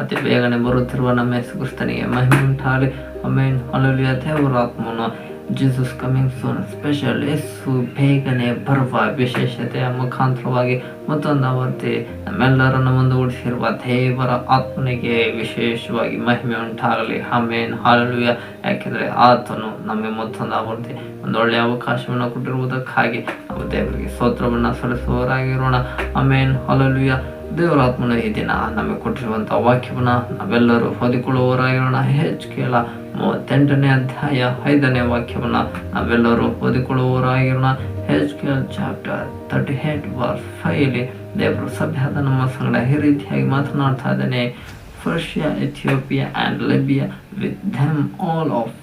ಅತಿ ಬೇಗನೆ ಬರುತ್ತಿರುವ ನಮ್ಮ ಯೇಸು ಕ್ರಿಸ್ತನಿಗೆ ಮಹಿಮೆ ಉಂಟಾಗಲಿ. ಅಮೇನ್ ಅಲ್ಲೂಲಿಯ ದೇವರ ಆತ್ಮನು ಜೀಸಸ್ ಕಮಿಂಗ್ ಸೂನ್. ಸ್ಪೆಷಲ್ ಯೇಸು ಬೇಗನೆ ಬರುವ ವಿಶೇಷತೆಯ ಮುಖಾಂತರವಾಗಿ ಮತ್ತೊಂದು ಅವತ್ತಿ ನಮ್ಮೆಲ್ಲರನ್ನು ಮುಂದೂಡಿಸಿರುವ ದೇವರ ಆತ್ಮನಿಗೆ ವಿಶೇಷವಾಗಿ ಮಹಿಮೆ ಉಂಟಾಗಲಿ. ಆಮೇನ್. ಹಾಲುಯ ಯಾಕೆಂದರೆ ಆತನು ನಮಗೆ ಮತ್ತೊಂದು ಒಂದು ಒಳ್ಳೆಯ ಅವಕಾಶವನ್ನು ಕೊಟ್ಟಿರುವುದಕ್ಕಾಗಿ ನಾವು ದೇವರಿಗೆ ಸ್ತೋತ್ರವನ್ನು ಸಲ್ಲಿಸುವವರಾಗಿರೋಣ. ಆಮೇನ್. ಹಾಲುಯ ದೇವರಾತ್ಮನ ಈ ದಿನ ನಮಗೆ ಕೊಟ್ಟಿರುವಂಥ ವಾಕ್ಯವನ್ನ ನಾವೆಲ್ಲರೂ ಓದಿಕೊಳ್ಳುವವರಾಗಿರೋಣ. ಕೇಳ ಮೂವತ್ತೆಂಟನೇ ಅಧ್ಯಾಯ ಐದನೇ ವಾಕ್ಯವನ್ನ ನಾವೆಲ್ಲರೂ ಓದಿಕೊಳ್ಳುವವರಾಗಿರೋಣ. ಹೆಚ್ ಕೆ ಚಾಪ್ಟರ್ ತರ್ಟಿ ಏಟ್ ಬಾರ್ ಫೈಲಿ ದೇವರು ಸಭ್ಯದ ನಮ್ಮ ಸಂಗಡ ಈ ರೀತಿಯಾಗಿ ಮಾತನಾಡ್ತಾ ಇದ್ದೇನೆ. Persia Ethiopia and Libya with them all of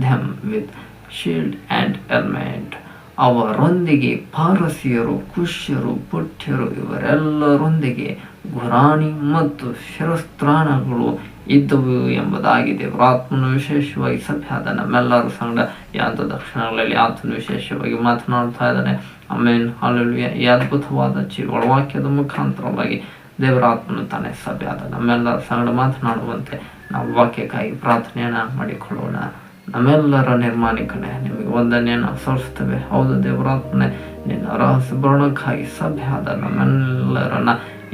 them with shield and helmet ಅವರೊಂದಿಗೆ ಪಾರಸಿಯರು ಕುಶ್ಯರು ಪುಠ್ಯರು ಇವರೆಲ್ಲರೊಂದಿಗೆ ಗುರಾಣಿ ಮತ್ತು ಶಿರಸ್ತ್ರಾಣಗಳು ಇದ್ದವು ಎಂಬುದಾಗಿ ಆತ್ಮನು ವಿಶೇಷವಾಗಿ ಸಭೆ ಆದ ಸಂಗಡ ಸಂಗ ಯಾಂತ ದಕ್ಷಿಣಗಳಲ್ಲಿ ಆತನು ವಿಶೇಷವಾಗಿ ಮಾತನಾಡ್ತಾ ಇದ್ದಾನೆ. Amen, hallelujah. ಈ ಅದ್ಭುತವಾದ ಜೀವಳ ವಾಕ್ಯದ ಮುಖಾಂತರವಾಗಿ ದೇವರಾತ್ಮನು ತಾನೇ ಸಭೆ ಸಭ್ಯಾದ ನಮ್ಮೆಲ್ಲರ ಸಂಗಡ ಮಾತನಾಡುವಂತೆ ನಾವು ವಾಕ್ಯಕ್ಕಾಗಿ ಪ್ರಾರ್ಥನೆಯನ್ನು ಮಾಡಿಕೊಳ್ಳೋಣ. ನಮ್ಮೆಲ್ಲರ ನಿರ್ಮಾಣಿಕನೇ ನಿಮಗೆ ವಂದನೆಯನ್ನು ಸಲ್ಲಿಸ್ತೇವೆ ಹೌದು ದೇವರಾತ್ಮನೆ, ನಿನ್ನ ರಹಸ್ಯ ಸಭೆ ಆದ ನಮ್ಮೆಲ್ಲರನ್ನ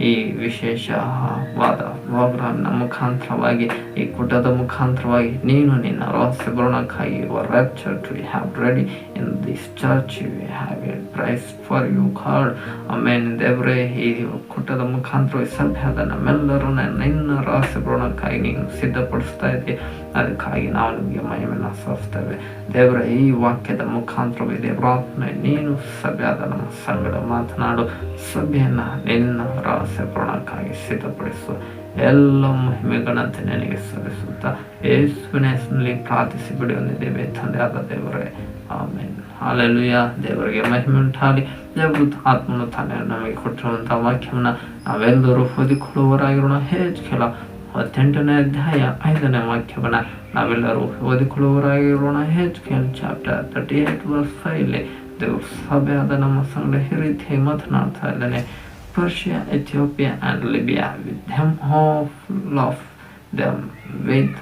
ಈ ವಿಶೇಷವಾದ ಪ್ರೋಗ್ರಾಮ್ನ ಮುಖಾಂತರವಾಗಿ, ಈ ಕೂಟದ ಮುಖಾಂತರವಾಗಿ ನೀನು ನಿನ್ನ ರಹಸ್ಯ ಬರಣಕ್ಕಾಗಿ rapture we have ready in this church we have a prize for you card amen ದೇವರೇ, ಈ ಕೂಟದ ಮುಖಾಂತರವಾಗಿ ಆದ ನಮ್ಮೆಲ್ಲರನ್ನ ನಿನ್ನ ರಹಸ್ಯ ಬರಣಕ್ಕಾಗಿ ನೀನು ಸಿದ್ಧಪಡಿಸ್ತಾ ಇದ್ದೀವಿ ಅದಕ್ಕಾಗಿ ನಾವು ನಿಮಗೆ ಮಹಿಮೆಯನ್ನು ಸಲ್ಲಿಸ್ತೇವೆ ದೇವರ, ಈ ವಾಕ್ಯದ ಮುಖಾಂತರವೇ ದೇವರಾತ್ಮ ನೀನು ಸಭ್ಯಾದ ನಮ್ಮ ಸಂಗಡ ಮಾತನಾಡು. ಸಭೆಯನ್ನ ನಿನ್ನ ರಹಸ್ಯ ಪ್ರಣಕ್ಕಾಗಿ ಸಿದ್ಧಪಡಿಸುವ ಎಲ್ಲ ಮಹಿಮೆಗಳಂತೆ ನನಗೆ ಸಲ್ಲಿಸುತ್ತಾ. ಯೇಸುವಿನ ಹೆಸರಿನಲ್ಲಿ ಪ್ರಾರ್ಥಿಸಿ ಬಿಡಿ ಹೊಂದಿದ್ದೇವೆ. ತಂದೆ ಆದ ದೇವರೇ, ಆಮೇನ್. ಹಾಲೆಲುಯ. ದೇವರಿಗೆ ಮಹಿಮೆ ಉಂಟಾಗಲಿ. ದೇವರು ಆತ್ಮನು ತಾನೇ ನಮಗೆ ಕೊಟ್ಟಿರುವಂತಹ ವಾಕ್ಯವನ್ನು ನಾವೆಲ್ಲರೂ ಓದಿಕೊಳ್ಳುವವರಾಗಿರೋಣ. ಹೆಚ್ಚು ಕೆಲ ಹತ್ತೆಂಟನೇ ಅಧ್ಯಾಯ ಐದನೇ ವಾಕ್ಯವನ್ನ ನಾವೆಲ್ಲರೂ ಓದಿಕೊಳ್ಳುವವರಾಗಿರೋಣ. ಹೆಚ್ಚು ಕೆಲ chapter thirty eight verse five ದೇವರು ಸಭೆಯಾದ ನಮ್ಮ ಸಂಗಡ ಈ ರೀತಿಯಾಗಿ ಮಾತನಾಡ್ತಾ ಇದ್ದಾನೆ. Persia Ethiopia and Libya with them all of them with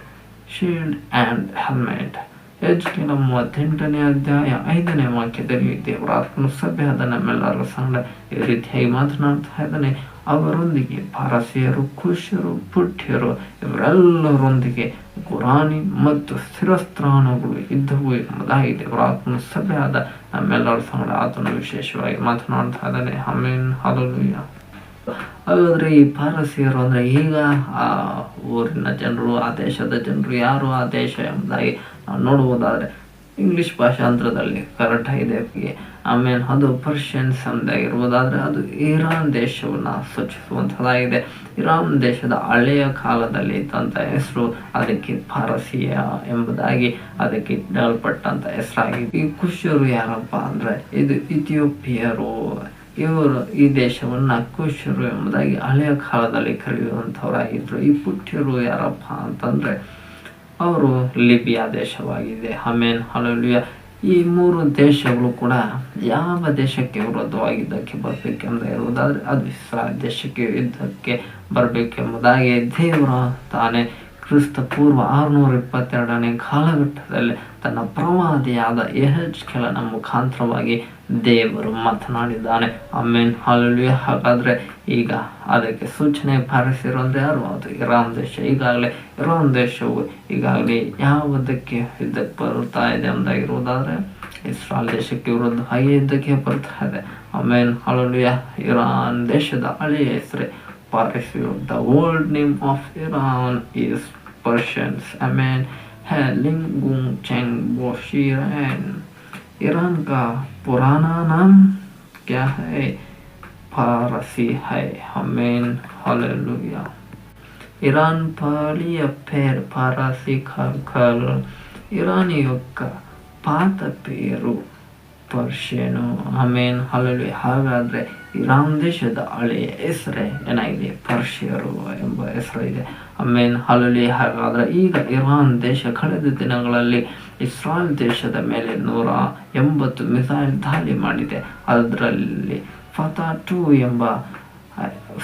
shield and helmet ಹೆಚ್ಚಿನ ಮೂವತ್ತೆಂಟನೇ ಅಧ್ಯಾಯ ಐದನೇ ವಾಕ್ಯದಲ್ಲಿ ಸಭೆ ಆದ ನಮ್ಮೆಲ್ಲರ ಸಂಗಡ ಈ ರೀತಿಯಾಗಿ ಮಾತನಾಡ್ತಾ ಇದ್ದಾನೆ. ಅವರೊಂದಿಗೆ ಪಾರಸಿಯರು ಕುಶರು ಪುಠ್ಯರು ಇವರೆಲ್ಲರೊಂದಿಗೆ ಗುರಾಣಿ ಮತ್ತು ಸ್ಥಿರಸ್ತ್ರಾಣಗಳು ಇದ್ದವು ಎಂಬುದಾಗಿ ದೇವರಾತ್ಮ ಸಭೆಯಾದ ನಮ್ಮೆಲ್ಲರ ಸಂಗಡ ಆತನು ವಿಶೇಷವಾಗಿ ಮಾತನಾಡ್ತಾ ಇದ್ದಾನೆ. ಆಮೇನ್. ಹಾಲೆಲೂಯ. ಹಾಗಾದ್ರೆ ಈ ಪಾರಸಿಯರು ಅಂದ್ರೆ ಈಗ ಆ ಊರಿನ ಜನರು, ಆ ದೇಶದ ಜನರು ಯಾರು ಆ ದೇಶ ಎಂಬುದಾಗಿ ನಾವು ನೋಡುವುದಾದ್ರೆ ಇಂಗ್ಲಿಷ್ ಭಾಷಾಂತರದಲ್ಲಿ ಕರೆಕ್ಟ್ ಆಗಿದೆ ಆಮೇಲೆ ಅದು ಪರ್ಷಿಯನ್ಸ್ ಎಂದಾಗಿರುವುದಾದ್ರೆ ಅದು ಇರಾನ್ ದೇಶವನ್ನು ಸೂಚಿಸುವಂಥದ್ದಾಗಿದೆ. ಇರಾನ್ ದೇಶದ ಹಳೆಯ ಕಾಲದಲ್ಲಿ ಇದ್ದಂಥ ಹೆಸರು ಅದಕ್ಕೆ ಪಾರಸಿಯ ಎಂಬುದಾಗಿ ಅದಕ್ಕೆ ಇಡಲ್ಪಟ್ಟಂತ ಹೆಸರಾಗಿದೆ. ಈ ಖುಷಿಯರು ಯಾರಪ್ಪ ಅಂದ್ರೆ ಇದು ಇಥಿಯೋಪಿಯರು ಇವರು ಈ ದೇಶವನ್ನ ಅಕ್ಕುಶರು ಎಂಬುದಾಗಿ ಹಳೆಯ ಕಾಲದಲ್ಲಿ ಕರೆಯುವಂಥವರಾಗಿದ್ರು. ಈ ಪುಟ್ಯರು ಯಾರಪ್ಪ ಅಂತಂದ್ರೆ ಅವರು ಲಿಬಿಯಾ ದೇಶವಾಗಿದೆ. ಹಮೇನ್ ಹಲಲಿಯ ಈ ಮೂರು ದೇಶಗಳು ಕೂಡ ಯಾವ ದೇಶಕ್ಕೆ ವಿರೋಧವಾಗಿದ್ದಕ್ಕೆ ಬರಬೇಕೆಂಬುದು ಇರುವುದಾದ್ರೆ ಅದು ಇಸ್ರಾಯಲ್ ದೇಶಕ್ಕೆ ಯುದ್ಧಕ್ಕೆ ಬರಬೇಕೆಂಬುದಾಗಿ ದೇವರ ತಾನೇ ಕ್ರಿಸ್ತ ಪೂರ್ವ ಆರುನೂರ ಇಪ್ಪತ್ತೆರಡನೇ ಕಾಲಘಟ್ಟದಲ್ಲಿ ತನ್ನ ಪ್ರವಾದಿಯಾದ ಎಹೆಚ್ ಕೆಲನ ಮುಖಾಂತರವಾಗಿ ದೇವರು ಮಾತನಾಡಿದ್ದಾನೆ. ಅಮ್ಮೇನ್ ಹಾಲಲ್ಲಿ ಹಾಗಾದರೆ ಈಗ ಅದಕ್ಕೆ ಸೂಚನೆ ಪಾಲಿಸಿರೋದು ಯಾರು? ಅದು ಇರಾನ್ ದೇಶ. ಈಗಾಗಲೇ ಇರಾನ್ ದೇಶವು ಈಗಾಗಲೇ ಯಾವುದಕ್ಕೆ ಯುದ್ಧಕ್ಕೆ ಬರುತ್ತಾ ಇದೆ ಅಂದಾಗಿರುವುದಾದರೆ ಇಸ್ರಾಲ್ ದೇಶಕ್ಕೆ ಇರೋದು ಹಾಗೆ ಯುದ್ಧಕ್ಕೆ ಬರ್ತಾ ಇದೆ. ಅಮೇನ್ ಹಾಲಲ್ಲಿ ಇರಾನ್ ದೇಶದ ಹಳೆಯ ಹೆಸರೇ. ಪಾರಿಸಿರೋ the old name of Iran is Persians, Amman है लिंगुंग चैंगबोशीरैन ईरान का पुराना नाम क्या है फारसी है हमेन हालेलुया ईरान पालिय फेर फारसी खल ईरानी का ಪಾತ ಪೇರು ಪರ್ಷೇನು ಆಮೇನ್ ಹಲಲು ಇರಾನ್ ದೇಶದ ಹಳೆಯ ಹೆಸರೇ ಏನಾಗಿದೆ? ಪರ್ಷಿಯರು ಎಂಬ ಹೆಸರು ಇದೆ. ಆಮೇನ್ ಹಲಲಿ ಹಾಗಾದ್ರೆ ಈಗ ಇರಾನ್ ದೇಶ ಕಳೆದ ದಿನಗಳಲ್ಲಿ ಇಸ್ರಾಯಲ್ ದೇಶದ ಮೇಲೆ ನೂರ ಎಂಬತ್ತು ಮಿಸೈಲ್ ದಾಳಿ ಮಾಡಿದೆ. ಅದರಲ್ಲಿ ಫತಾ ಟೂ ಎಂಬ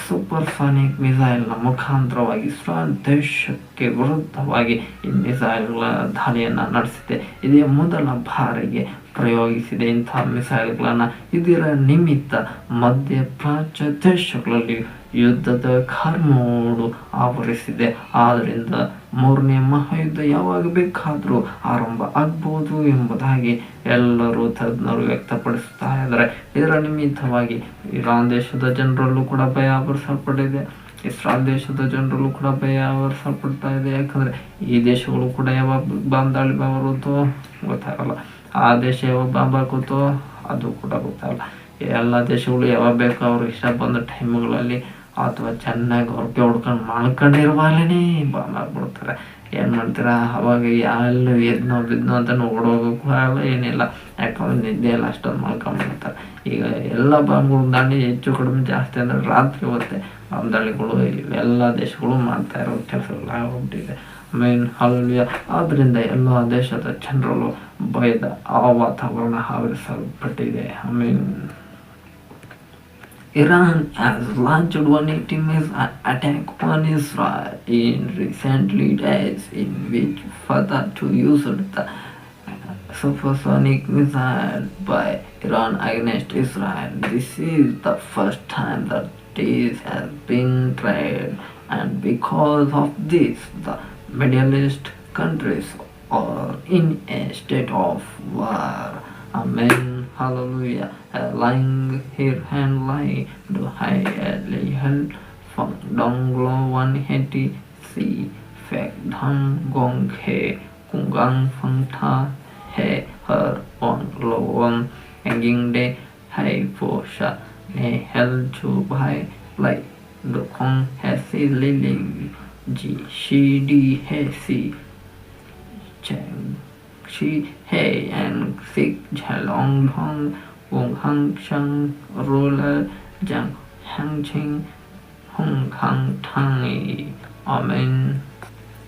ಸೂಪರ್ಸಾನಿಕ್ ಮಿಸೈಲ್ನ ಮುಖಾಂತರವಾಗಿ ಇಸ್ರಾಯಲ್ ದೇಶಕ್ಕೆ ವಿರುದ್ಧವಾಗಿ ಈ ಮಿಸೈಲ್ಗಳ ದಾಳಿಯನ್ನು ನಡೆಸಿದೆ. ಇದೇ ಮೊದಲ ಬಾರಿಗೆ ಪ್ರಯೋಗಿಸಿದೆ ಇಂಥ ಮಿಸೈಲ್ಗಳನ್ನು ಇದರ ನಿಮಿತ್ತ ಮಧ್ಯ ಮಧ್ಯಪ್ರಾಚ್ಯ ದೇಶಗಳಲ್ಲಿ ಯುದ್ಧದ ಕರ್ಮೋಡು ಆವರಿಸಿದೆ. ಆದ್ದರಿಂದ ಮೂರನೇ ಮಹಾಯುದ್ಧ ಯಾವಾಗ ಬೇಕಾದರೂ ಆರಂಭ ಆಗ್ಬೋದು ಎಂಬುದಾಗಿ ಎಲ್ಲರೂ ತಜ್ಞರು ವ್ಯಕ್ತಪಡಿಸುತ್ತಾ ಇದ್ದಾರೆ ಇದರ ನಿಮಿತ್ತವಾಗಿ ಇರಾನ್ ದೇಶದ ಜನರಲ್ಲೂ ಕೂಡ ಭಯ ಆವರಿಸಲ್ಪಟ್ಟಿದೆ. ಇಸ್ರಾಲ್ ದೇಶದ ಜನರಲ್ಲೂ ಕೂಡ ಭಯ ಆವರಿಸಲ್ಪಡ್ತಾ ಇದೆ. ಯಾಕಂದರೆ ಈ ದೇಶಗಳು ಕೂಡ ಯಾವಾಗ ಬಾಂಬ್ ದಾಳಿ ಬರುತ್ತೋ ಗೊತ್ತಾಗಲ್ಲ. ಆ ದೇಶ ಯಾವಾಗ ಬಾಂಬ್ ಹಾಕುತ್ತೋ ಅದು ಕೂಡ ಗೊತ್ತಲ್ಲ ಎಲ್ಲ ದೇಶಗಳು ಯಾವಾಗ ಬೇಕೋ ಅವ್ರಿಗೆ ಇಷ್ಟ ಬಂದ ಟೈಮ್ಗಳಲ್ಲಿ ಅಥವಾ ಚೆನ್ನಾಗಿ ಹೊರಗೆ ಹೊಡ್ಕೊಂಡು ಮಾಡ್ಕೊಂಡಿರುವಾಗಲೇ ಬಾಂಬ್ ಹಾಕ್ಬಿಡ್ತಾರೆ ಏನು ಮಾಡ್ತೀರಾ? ಅವಾಗ ಎಲ್ಲ ಎದ್ನೋ ಬಿದ್ನೋ ಅಂತ ಓಡೋಗೋಕ್ಕೂ ಆಗಲ್ಲ, ಏನಿಲ್ಲ. ಯಾಕಂದ್ರೆ ನಿದ್ದೆ ಎಲ್ಲ ಅಷ್ಟೊಂದು ಮಾಡ್ಕೊಂಡ್ಬಿಡ್ತಾರೆ ಈಗ ಎಲ್ಲ ಬಾಂಬ್ಗಳು ದಾಂಡಿ ಹೆಚ್ಚು ಕಡಿಮೆ ಜಾಸ್ತಿ ಅಂದರೆ ರಾತ್ರಿ ಹೊತ್ತೆ ಬಾಂಬ್ ದಾಳಿಗಳು ಎಲ್ಲ ದೇಶಗಳು ಮಾಡ್ತಾ ಇರೋ ಕೆಲಸಗಳು ಮೇನ್ ಅಲ್ಲಿ ಆದ್ದರಿಂದ ಎಲ್ಲ ದೇಶದ ಜನರಲ್ಲೂ ಭಯದ ಆ ವಾತಾವರಣ ಆವರಿಸಲ್ಪಟ್ಟಿದೆ I mean Iran has launched 180 missile attack on Israel in recently days, in which further to use the supersonic missile by Iran against Israel. This is the first time that this has been tried, and because of this, the medalist countries or in a state of war. Amen. Hallelujah. Lying here and lying the high held from Donglo 183 phạt thân gòn khề cùng găng phân tha hệ hở on lộn anh dinh đê hay phổ sợ nè hell chu bay lại được con hệ si lý lý जी शी डी है सी she है एंग सिक झलोंग भोंग Wong हंग शंग roller जंग हंग छिंग Hong हंग ठंग आमीन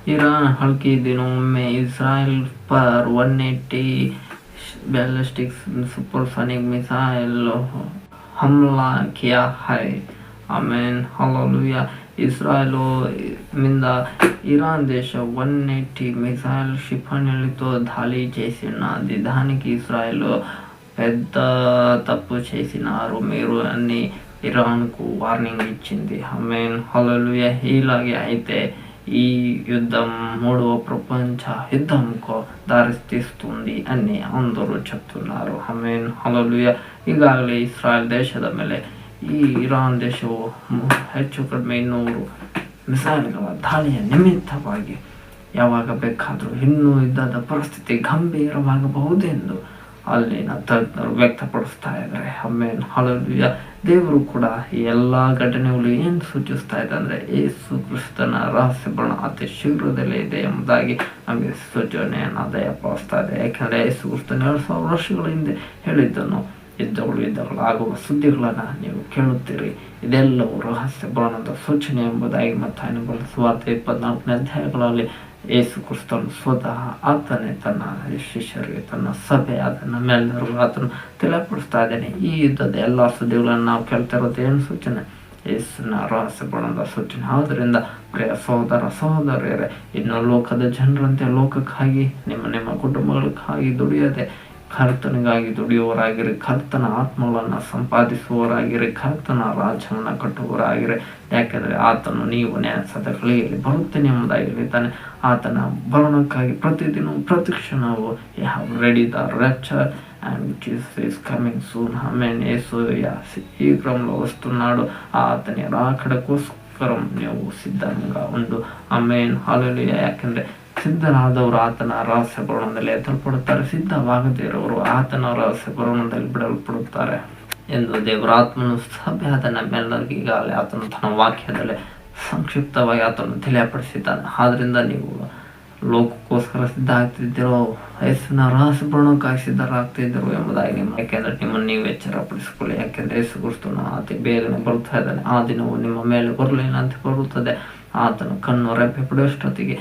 Iran हल्के दिनों में इसराइल पर 180 बैलिस्टिक सुपरसोनिक मिसाइल हमला किया है आमीन हालेलुया ఇస్రాయల్ ఇరాన్ దేశ వన్ ఎయిటీ మిసైల్ క్షిపణులతో దాడి చేసినది దానికి ఇస్రాయల్ పెద్ద తప్పు చేసినారు మీరు అని ఇరాన్కు వార్నింగ్ ఇచ్చింది మీన్ హలలుయ ఇలాగే అయితే ఈ యుద్ధం మూడవ ప్రపంచ యుద్ధంకు దారితీస్తుంది అని అందరూ చెప్తున్నారు మీన్ హలలుయ ಈಗಾಗಲೇ ಇಸ್ರಾಯಲ್ ದೇಶದ ಮೇಲೆ ಈ ಇರಾನ್ ದೇಶವು ಹೆಚ್ಚು ಕಡಿಮೆ ಇನ್ನೂರು ಮಿಸೈಲ್ಗಳ ದಾಳಿಯ ನಿಮಿತ್ತವಾಗಿ ಯಾವಾಗ ಬೇಕಾದರೂ ಇನ್ನೂ ಇದ್ದಾದ ಪರಿಸ್ಥಿತಿ ಗಂಭೀರವಾಗಬಹುದೆಂದು ಅಲ್ಲಿನ ತಜ್ಞರು ವ್ಯಕ್ತಪಡಿಸ್ತಾ ಇದ್ದಾರೆ. ಅಮ್ಮೇನ್ ಹಲವು ದೇವರು ಕೂಡ ಈ ಎಲ್ಲ ಘಟನೆಗಳು ಏನು ಸೂಚಿಸ್ತಾ ಇದೆ ಅಂದರೆ ಏಸು ಕ್ರಿಸ್ತನ ರಹಸ್ಯ ಬಣ ಅತಿ ಶೀಘ್ರದಲ್ಲೇ ಇದೆ ಎಂಬುದಾಗಿ ನಮಗೆ ಸೂಚನೆಯನ್ನು ದಯಪಾಲಿಸ್ತಾ ಇದೆ. ಯಾಕೆಂದರೆ ಏಸು ಕ್ರಿಸ್ತನ ಎರಡು ಸಾವಿರ ವರ್ಷಗಳ ಹಿಂದೆ ಹೇಳಿದ್ದನು ಯುದ್ಧಗಳು ಯುದ್ಧಗಳು ಆಗುವ ಸುದ್ದಿಗಳನ್ನು ನೀವು ಕೇಳುತ್ತೀರಿ. ಇದೆಲ್ಲವೂ ರಹಸ್ಯ ಬಾಣದ ಸೂಚನೆ ಎಂಬುದಾಗಿ ಮತ್ತು ಅನುಬಲ ಸ್ವಾರ್ಥ ಇಪ್ಪತ್ನಾಲ್ಕನೇ ಅಧ್ಯಾಯಗಳಲ್ಲಿ ಯೇಸು ಕ್ರಿಸ್ತನು ಸ್ವತಃ ಆತನೇ ತನ್ನ ಶಿಷ್ಯರಿಗೆ, ತನ್ನ ಸಭೆ ಅದನ್ನು ನಮ್ಮೆಲ್ಲರಿಗೂ ಆತನು ತಿಳಿಪಡಿಸ್ತಾ ಇದ್ದೇನೆ. ಈ ಯುದ್ಧದ ಎಲ್ಲ ಸುದ್ದಿಗಳನ್ನು ನಾವು ಕೇಳ್ತಾ ಏನು ಸೂಚನೆ? ಯೇಸುನ ರಹಸ್ಯ ಬಣದ ಸೂಚನೆ. ಆದ್ದರಿಂದ ಪ್ರಿಯ ಸಹೋದರ, ಸಹೋದರಿಯರೇ, ಇನ್ನು ಲೋಕದ ಜನರಂತೆ ಲೋಕಕ್ಕಾಗಿ, ನಿಮ್ಮ ನಿಮ್ಮ ಕುಟುಂಬಗಳಿಗಾಗಿ ದುಡಿಯದೆ ಕರ್ತನಿಗಾಗಿ ದುಡಿಯುವವರಾಗಿರಿ ಕರ್ತನ ಆತ್ಮಗಳನ್ನು ಸಂಪಾದಿಸುವವರಾಗಿರಿ ಕರ್ತನ ರಾಜ್ಯವನ್ನು ಕಟ್ಟುವವರಾಗಿರಿ ಯಾಕೆಂದರೆ ಆತನು ನೀವು ನೆನೆಸದ ಕಳಿಯಲ್ಲಿ ಬರುತ್ತೇನೆ ಎಂಬುದಾಗಿರ್ತಾನೆ ಆತನ ಬರಣಕ್ಕಾಗಿ ಪ್ರತಿದಿನ ಪ್ರತಿಕ್ಷಣವು have ready the ರೆಚರ್ and Jesus is coming soon amen యేసయ్య శీఘ్రంలో వస్తున్నాడు అతని రాకడకోస్కరం నువ్వు సిద్ధంగా ఉండు ఆమెన్ హల్లెలూయా ಯಾಕೆಂದ್ರೆ ಸಿದ್ಧರಾದವರು ಆತನ ರಹಸ್ಯ ಭವನದಲ್ಲಿ ಎತ್ತಲ್ಪಡುತ್ತಾರೆ. ಸಿದ್ಧವಾಗದೇ ಇರೋರು ಆತನ ರಹಸ್ಯ ಭವನದಲ್ಲಿ ಬಿಡಲ್ಪಡುತ್ತಾರೆ ಎಂದು ದೇವರ ಆತ್ಮನು ಸಭೆ ನಮ್ಮೆಲ್ಲರಿಗೂ ಈಗಾಗಲೇ ಆತನು ತನ್ನ ವಾಕ್ಯದಲ್ಲಿ ಸಂಕ್ಷಿಪ್ತವಾಗಿ ಆತನು ತಿಳಿಯಪಡಿಸಿದ್ದಾನೆ. ಆದ್ರಿಂದ ನೀವು ಲೋಕಕ್ಕೋಸ್ಕರ ಸಿದ್ಧ ಆಗ್ತಿದ್ದೀರೋ ರಹಸ್ಯ ಭ್ರಮಣಕ್ಕಾಗಿ ಸಿದ್ಧರಾಗ್ತಿದ್ದರು ಎಂಬುದಾಗಿ ನಿಮ್ಮ ಯಾಕೆಂದ್ರೆ ನಿಮ್ಮನ್ನು ನೀವು ಎಚ್ಚರಪಡಿಸಿಕೊಳ್ಳಿ. ಯಾಕೆಂದ್ರೆ ಯೇಸು ಕ್ರಿಸ್ತನು ಅತಿ ಬೇಗನೆ ಬರುತ್ತಾ ಇದ್ದಾನೆ. ಆ ದಿನವು ನಿಮ್ಮ ಮೇಲೆ ಬರಲಿಲ್ಲ ಅಂತ ಬರುತ್ತದೆ. ಆತನು ಕಣ್ಣು ರೆಪ್ಪೆ ಬಿಡುವಷ್ಟೊತ್ತಿಗೆ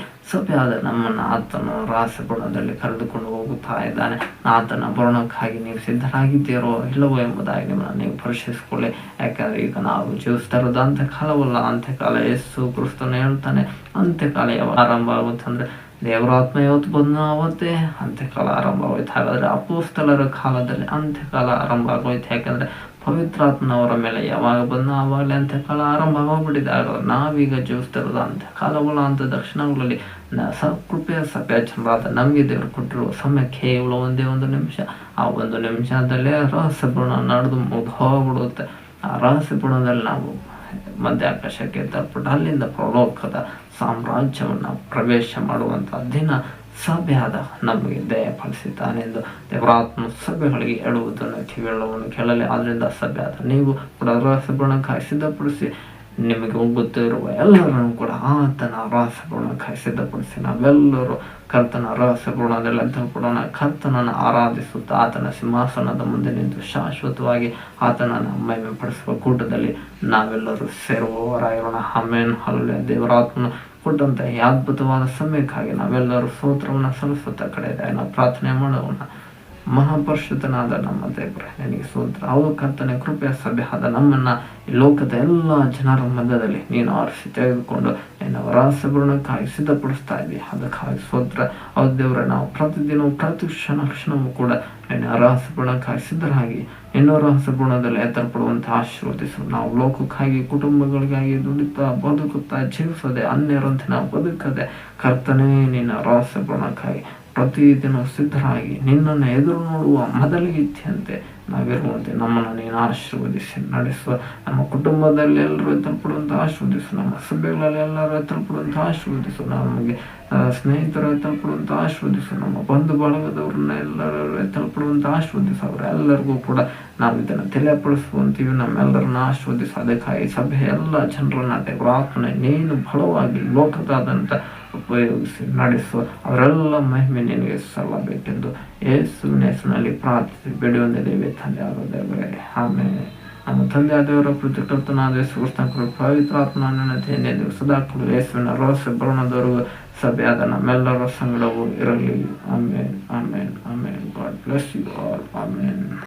ಆದ ನಮ್ಮನ್ನು ಆತನು ರಾಸಗುಣದಲ್ಲಿ ಗುಣದಲ್ಲಿ ಕರೆದುಕೊಂಡು ಹೋಗುತ್ತಾ ಇದ್ದಾನೆ. ಆತನ ಬರೋಣಕ್ಕಾಗಿ ನೀವು ಸಿದ್ಧರಾಗಿದ್ದೀರೋ ಇಲ್ಲವೋ ಎಂಬುದಾಗಿ ನಿಮ್ಮನ್ನು ನೀವು ಪರಿಶೀಲಿಸಿಕೊಳ್ಳಿ ಯಾಕಂದ್ರೆ ಈಗ ನಾವು ಜೀವಿಸ್ತಾ ಅಂತ್ಯಕಾಲವಲ್ಲ. ಅಂತ್ಯಕಾಲ ಯೇಸು ಕ್ರಿಸ್ತನು ಹೇಳ್ತಾನೆ ಅಂತ್ಯಕಾಲ ಯಾವಾಗ ಆರಂಭ ಆಗುತ್ತಂದ್ರೆ ದೇವರ ಆತ್ಮ ಯಾವತ್ತು ಬಂದು ಅವತ್ತೇ ಅಂತ್ಯಕಾಲ ಆರಂಭ ಆಗೋಯ್ತು ಹಾಗಾದ್ರೆ ಅಪೋಸ್ತಲರ ಕಾಲದಲ್ಲಿ ಅಂತ್ಯಕಾಲ ಆರಂಭ ಆಗೋಯ್ತು ಯಾಕಂದ್ರೆ ಪವಿತ್ರಾತ್ಮನವರ ಮೇಲೆ ಯಾವಾಗ ಬಂದ ಆವಾಗಲೇ ಅಂತ್ಯಕಾಲ ಆರಂಭ ಆಗ್ಬಿಟ್ಟಿದೆ ಆಗ ನಾವೀಗ ಜೀವಿಸ್ತಿರೋದು ಅಂತ್ಯಕಾಲಗಳ ಅಂತ ದಕ್ಷಿಣಗಳಲ್ಲಿ ಕೃಪೆಯ ಸಭೆ ಜನರಾದ ನಮಗೆ ದೇವರು ಕೊಟ್ಟಿರುವ ಸಮಯ ಕೇವಲ ಒಂದೇ ಒಂದು ನಿಮಿಷ. ಆ ಒಂದು ನಿಮಿಷದಲ್ಲೇ ರಹಸ್ಯ ನಡೆದು ಮುಗ್ದು ಆ ರಹಸ್ಯ ಗುಣದಲ್ಲಿ ನಾವು ಮಧ್ಯಾಕಾಶಕ್ಕೆ ತಲುಪಿಟ್ಟು ಅಲ್ಲಿಂದ ಪ್ರಲೋಕದ ಸಾಮ್ರಾಜ್ಯವನ್ನು ಪ್ರವೇಶ ಮಾಡುವಂಥ ದಿನ ಸಭೆಯಾದ ನಮಗೆ ದಯಪಾಲಿಸಿದ್ದಾನೆಂದು ದೇವರಾತ್ಮ ಸಭೆಗಳಿಗೆ ಹೇಳುವುದನ್ನು ಕಿವಿಳವನ್ನು ಕೇಳಲಿ. ಆದ್ದರಿಂದ ಸಭೆಯಾದ ನೀವು ಕೂಡ ರಸಗುಣಕ್ಕಾಗಿ ಸಿದ್ಧಪಡಿಸಿ. ನಿಮಗೆ ಗೊತ್ತಿರುವ ಎಲ್ಲರನ್ನು ಕೂಡ ಆತನ ರಹಸ್ಯಗುಣಕ್ಕಾಗಿ ಸಿದ್ಧಪಡಿಸಿ. ನಾವೆಲ್ಲರೂ ಕರ್ತನ ರಹಸ್ಯ ಕೂಡ ಕರ್ತನನ್ನು ಆರಾಧಿಸುತ್ತಾ ಆತನ ಸಿಂಹಾಸನದ ಮುಂದೆ ನಿಂತು ಶಾಶ್ವತವಾಗಿ ಆತನನ್ನು ಮಹಿಮೆ ಪಡಿಸುವ ಕೂಟದಲ್ಲಿ ನಾವೆಲ್ಲರೂ ಸೇರುವವರಾಗಿರೋಣ. ಆಮೇನ್. ಹಲ್ಲೆ ದೇವರಾತ್ಮನು ಕೊಟ್ಟಂತ ಈ ಅದ್ಭುತವಾದ ಸಮಯಕ್ಕಾಗಿ ನಾವೆಲ್ಲರೂ ಸ್ತೋತ್ರವನ್ನು ಸಲ್ಲಿಸುತ್ತಾ ಕಡೆ ನಾವು ಪ್ರಾರ್ಥನೆ ಮಾಡೋಣ. ಮಹಾಪರಿಷುತನಾದ ನಮ್ಮ ದೇವರೇ ನನಗೆ ಸೂತ್ರ ಅವು ಕರ್ತನೆ, ಕೃಪೆಯ ಸಭೆ ಆದ ನಮ್ಮನ್ನ ಈ ಲೋಕದ ಎಲ್ಲ ಜನರ ಮಧ್ಯದಲ್ಲಿ ನೀನು ಆರಿಸಿ ತೆಗೆದುಕೊಂಡು ನಿನ್ನ ರಹಸ್ಯಗುಣಕ್ಕಾಗಿ ಸಿದ್ಧಪಡಿಸ್ತಾ ಇದ್ದೀವಿ ಅದಕ್ಕಾಗಿ ಸೂತ್ರ ಅವ್ರ ದೇವರ, ನಾವು ಪ್ರತಿದಿನವೂ, ಪ್ರತಿ ಕ್ಷಣ ಕ್ಷಣವೂ ಕೂಡ ನಿನ್ನ ರಹಸ್ಯ ಗುಣಕ್ಕಾಗಿ ಸಿದ್ಧರಾಗಿ, ನಿನ್ನ ರಹಸ್ಯಪೂರ್ಣದಲ್ಲಿ ಎತ್ತರಪಡುವಂತೆ ಆಶೀರ್ವದಿಸು. ನಾವು ಲೋಕಕ್ಕಾಗಿ, ಕುಟುಂಬಗಳಿಗಾಗಿ ದುಡಿತಾ, ಬದುಕುತ್ತಾ, ಜೀವಿಸದೆ ಅನ್ಯರಂತೆ ನಾವು ಬದುಕದೆ ಕರ್ತನೇ ನಿನ್ನ ರಹಸ್ಯಪೂರ್ಣಕ್ಕಾಗಿ ಪ್ರತಿದಿನ ಸಿದ್ಧರಾಗಿ ನಿನ್ನನ್ನು ಎದುರು ನೋಡುವ ಮೊದಲಿಗಿತ್ಯಂತೆ ನಾವಿರುವಂತೆ ನಮ್ಮನ್ನು ನೀನು ಆಶೀರ್ವದಿಸಿ, ನಡೆಸುವ. ನಮ್ಮ ಕುಟುಂಬದಲ್ಲಿ ಎಲ್ಲರೂ ಎತ್ತಲ್ಪಡುವಂಥ ಆಶೀರ್ವದಿಸು. ನಮ್ಮ ಸಭೆಗಳಲ್ಲಿ ಎಲ್ಲರೂ ಎತ್ತಲ್ಪಡುವಂಥ ಆಶೀರ್ವದಿಸು. ನಮಗೆ ಸ್ನೇಹಿತರು ಎತ್ತಲ್ಪಡುವಂಥ ಆಶೀರ್ವದಿಸು. ನಮ್ಮ ಬಂಧು ಬಳಗದವ್ರನ್ನ ಎಲ್ಲರೂ ಎತ್ತಲ್ಪಡುವಂಥ ಆಶೀರ್ವದಿಸು. ಅವರೆಲ್ಲರಿಗೂ ಕೂಡ ನಾವು ಇದನ್ನು ತಿಳಿಯಪಡಿಸುವಂತೀವಿ ನಮ್ಮೆಲ್ಲರನ್ನ ಆಶೀರ್ವದಿಸು. ಅದಕ್ಕಾಗಿ ಸಭೆ ಎಲ್ಲ ಜನರನ್ನ ದೇವರಾತ್ಮನೆ ನೀನು ಬಲವಾಗಿ ಲೋಕದಾದಂಥ ಉಪಯೋಗಿಸಿ ನಡೆಸುವ ಅವರೆಲ್ಲ ಮಹಿಮೆ ನಿನಗೆ ಸಲ್ಲಬೇಕೆಂದು ಯೇಸುವಿನ ಹೆಸರಿನಲ್ಲಿ ಪ್ರಾರ್ಥಿಸಿ ಬೇಡಿ ತಂದೆ ಆದ ದೇವರೇ ಆಮೇಲೆ ನಮ್ಮ ತಂದೆ ಆದವರ ಪ್ರತಿಕರ್ತನಾದ ಸುಸ್ತಕರು ಪವಿತ್ರಾತ್ಮ ನೆನತೆಯನ್ನೇ ಸದಾಕಲು ಯೇಸುವಿನ ರಹಸ್ಯ ಸಭೆ ಸಭೆಯಾದ ನಮ್ಮೆಲ್ಲರ ಸಂಗಡವು ಇರಲಿ. ಆಮೇಲೆ ಆಮೇಲೆ ಆಮೇಲೆ God bless you all. Amen.